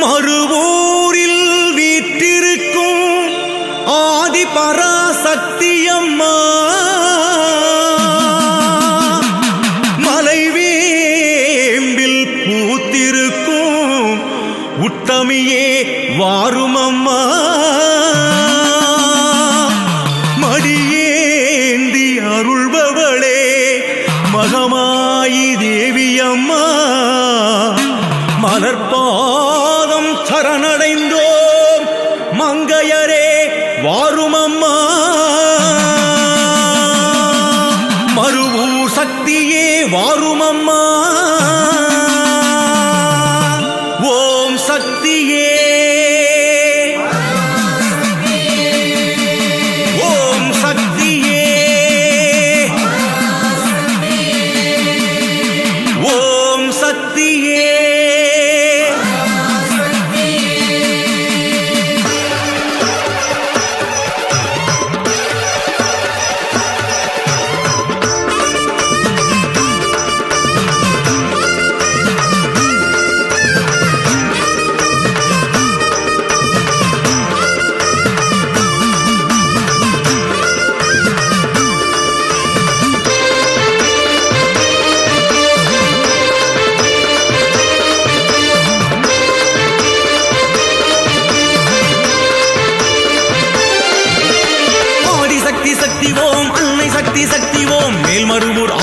மறுவோரில் வீற்றிருக்கும் ஆதி பராசக்தியம்மா மலைவேம்பில் பூத்திருக்கும் உத்தமியே வாருமம்மா. மடியேந்தி அருள்பவளே மகமாயி தேவியம்மா. மலர்பா சரணடைந்தோம். மங்கையரே வாருமம்மா. மறுவூர் சக்தியே வாருமம்மா.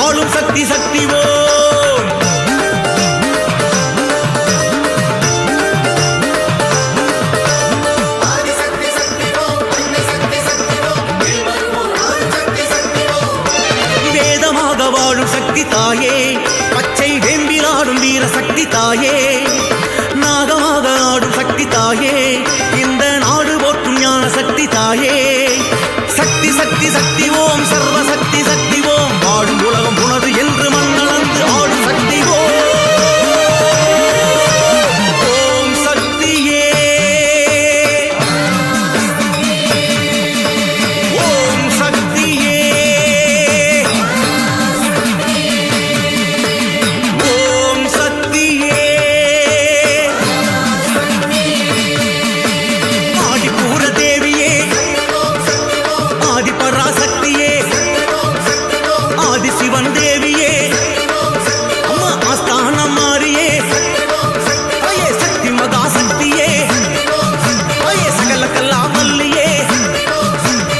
ஆளும் சக்தி சக்தி ஓம். வேதமாக வாழும் சக்தி தாயே பச்சை வெம்பிலாடும் வீர சக்தி தாயே நாகமாக ஆடும் சக்தி தாயே இந்த நாடு போற்றும் ஞான சக்தி தாயே. சக்தி சக்தி சக்தி ஓம் சர்வ சக்தி சக்தி ஓம். ஆதி சிவன் தேவியே அம்மா ஆஸ்தான மாறியே அயே சக்தி மகா சக்தியே அயே சகல கல்லாமல்லியே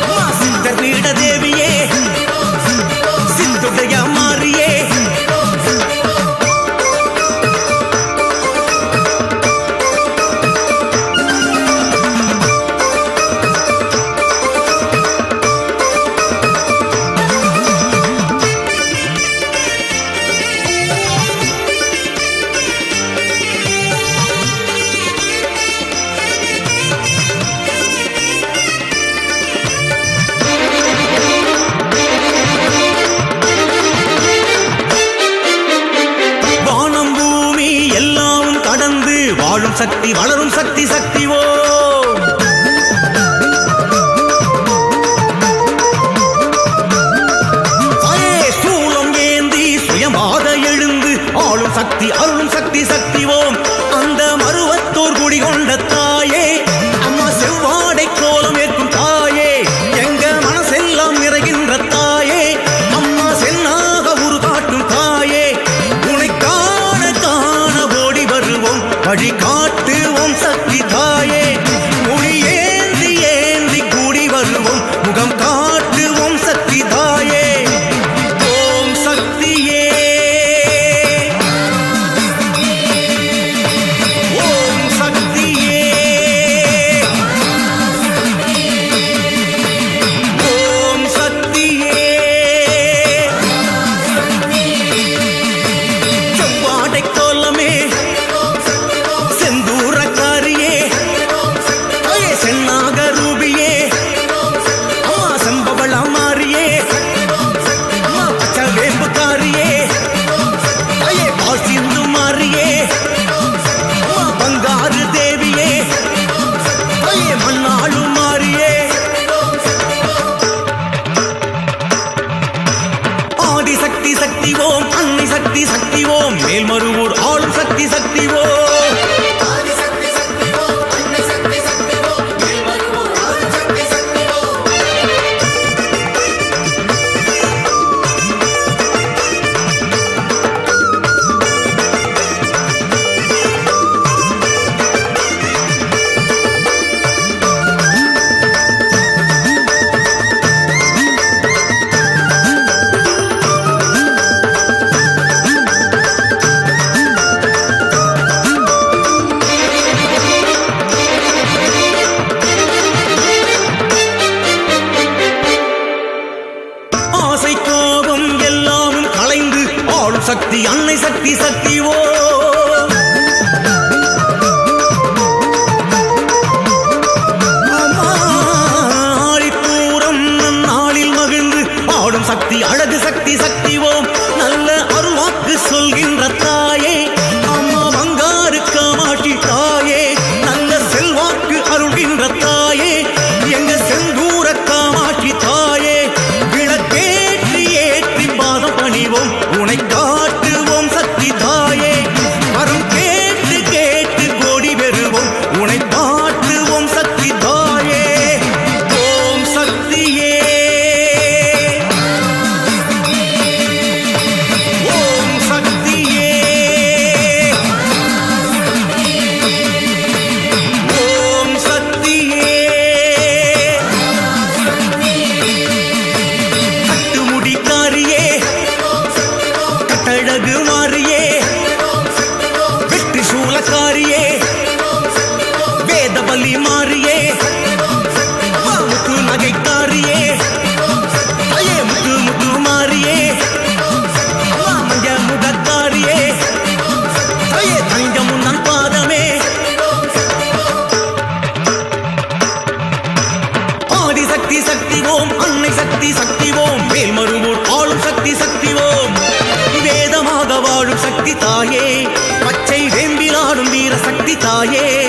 அம்மா சித்தர் பீட தேவியே சித்துடைய சக்தி வளரும் சக்தி சக்தி அன்னை சக்தி சக்தி ஓம். மேல்மருவூர் ஆளும் சக்தி சக்தி ஓம். சக்தி அன்னை சக்தி சக்தி ஓ. சக்தி அழகு சக்தி சக்தி ஓம் நல்ல அருவாக்கு சொல்கின்ற தா ஓம். அன்னை சக்தி சக்தி ஓம். மேல் மருவூர் ஆளும் சக்தி சக்தி ஓம். வேதமாக வாழும் சக்தி தாயே. பச்சை வேம்பிலாடும் வீர சக்தி தாயே.